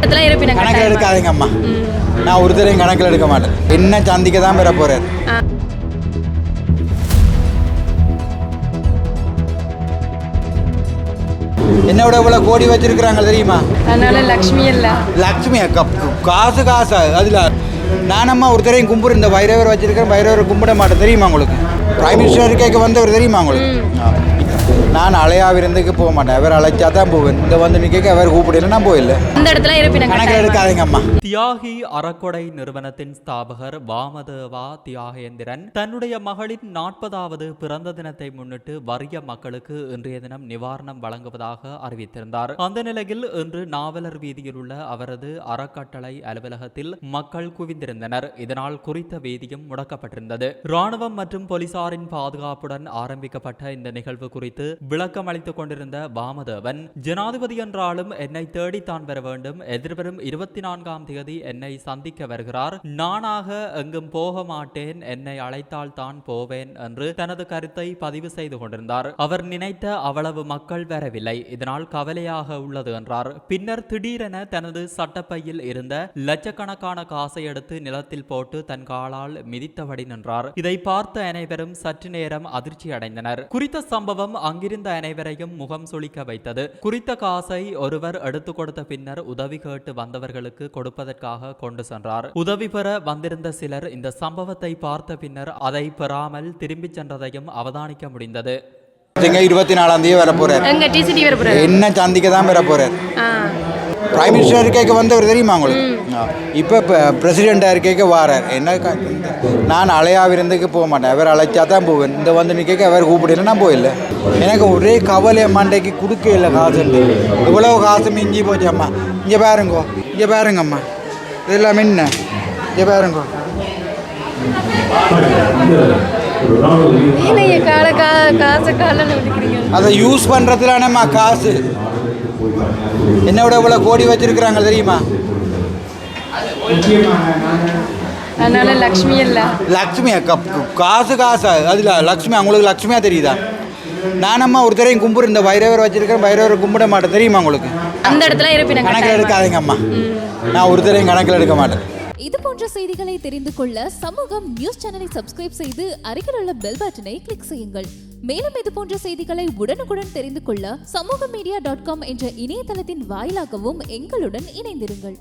இடத்துல இருப்பினம் கணக்கில்? எடுக்காதீங்க அம்மா. நான் ஒருத்தரையும் கணக்கில் எடுக்க மாட்டேன். என்ன சந்திக்க தான் பெற போறாரு. என்னோட இவ்வளோ கோடி வச்சிருக்கிறாங்க தெரியுமா? அதனால லக்ஷ்மி இல்ல. லக்ஷ்மி அக்கா காசு காசு அதில். நானம்மா ஒருத்தரையும் கும்பிடு இந்த வைரவர் வச்சிருக்கிறேன் வைரவரை கும்பிட மாட்டேன். தெரியுமா உங்களுக்கு? பிரைம் மினிஸ்டர் கேட்க வந்தவர் தெரியுமா உங்களுக்கு. நான் அலையா விருந்துக்கு போக மாட்டேன். அவர் அழைச்சா தான் போவேன். இந்த வந்து நிற்க அவர் கூப்பிடல நான் போயில்லை அந்த இடத்துல இருப்பினம் கணக்கில்? எடுக்காதீங்க அம்மா தியாகி அறக்கொடை நிறுவனத்தின் ஸ்தாபகர் வாமதேவா தியாகேந்திரன் தன்னுடைய மகளின் நாற்பதாவது பிறந்த தினத்தை முன்னிட்டு வறிய மக்களுக்கு இன்றைய தினம் நிவாரணம் வழங்குவதாக அறிவித்திருந்தார். அந்த நிலையில் இன்று நாவலர் வீதியில் உள்ள அவரது அறக்கட்டளை அலுவலகத்தில் மக்கள் குவிந்திருந்தனர். இதனால் குறித்த வேதியும் முடக்கப்பட்டிருந்தது. ராணுவம் மற்றும் போலீசாரின் பாதுகாப்புடன் ஆரம்பிக்கப்பட்ட இந்த நிகழ்வு குறித்து விளக்கம் அளித்துக் கொண்டிருந்த வாமதேவன் ஜனாதிபதி என்றாலும் என்னை தேடித்தான் வர வேண்டும். எதிர்வரும் இருபத்தி நான்காம் தேதி என்னை சந்திக்க வருகிறார். நானாக எங்கும் போக மாட்டேன். என்னை அழைத்தால் தான் போவேன் என்று தனது கருத்தை பதிவு செய்து கொண்டிருந்தார். அவர் நினைத்த அவ்வளவு மக்கள் வரவில்லை. இதனால் கவலையாக உள்ளது என்றார். பின்னர் திடீரென தனது சட்டப்பையில் இருந்த லட்சக்கணக்கான காசை எடுத்து நிலத்தில் போட்டு தன் காலால் மிதித்தபடி நின்றார். இதை பார்த்த அனைவரும் சற்று நேரம் அதிர்ச்சி அடைந்தனர் குறித்த சம்பவம் அங்கு அங்கிருந்த அனைவரையும் முகம் சுளிக்க வைத்தது. குறித்த காசை ஒருவர் எடுத்து கொடுத்த பின்னர் உதவி கேட்டு வந்தவர்களுக்கு கொடுப்பதற்காக கொண்டு சென்றார். உதவி பெற வந்திருந்த சிலர் இந்த சம்பவத்தை பார்த்த பின்னர் அதை பெறாமல் திரும்பிச் சென்றதையும் அவதானிக்க முடிந்தது. இருபத்தி நாலாம் தேதி வர போறாரு. எங்க டிசிடி வர போறாரு? என்ன சந்திக்க தான் பெற போறாரு? ஆ. பிரைம் மினிஸ்டர் கேட்க வந்தவர் தெரியுமா உங்களுக்கு? இப்போ பிரசிடெண்ட்டாக இருக்க வாரார். என்ன நான் அலையா விருந்துக்கு போக மாட்டேன். அவர் அழைச்சா தான் போவேன். இந்த வந்து நிற்க அவர் கூப்பிடல நான் போயில்லை எனக்கு ஒரே கவலை மண்டைக்கு கொடுக்க இல்லை காசு. இவ்வளோ காசு மிஞ்சி போச்சு அம்மா. இங்கே பாருங்கோ இங்கே பாருங்கம்மா இதெல்லாம் என்ன? இங்கே பாருங்கோ. அதை யூஸ் பண்ணுறதுலானம்மா காசு. என்னோட இவ்வளோ கோடி வச்சிருக்கிறாங்க தெரியுமா? அதனால லக்ஷ்மி இல்ல. லக்ஷ்மி அக்கா காசு காசு? அதில் லக்ஷ்மி உங்களுக்கு லக்ஷ்மியாக தெரியுதா? நானம்மா ஒருத்தரையும் கும்பிடு இந்த வைரவர் வச்சிருக்கிறேன் வைரவரை கும்பிட மாட்டேன். தெரியுமா உங்களுக்கு? அந்த இடத்துல இருப்பினம் கணக்கில்? எடுக்காதீங்க அம்மா நான் ஒருத்தரையும் கணக்கில் எடுக்க மாட்டேன். இது போன்ற செய்திகளை தெரிந்து கொள்ள சமூகம் நியூஸ் சேனலை சப்ஸ்கிரைப் செய்து அருகில் உள்ள பெல் பட்டனை கிளிக் செய்யுங்கள். மேலும் இது போன்ற செய்திகளை உடனுக்குடன் தெரிந்து கொள்ள சமூக மீடியா டாட் காம் என்ற இணையதளத்தின் வாயிலாகவும் எங்களுடன் இணைந்திருங்கள்.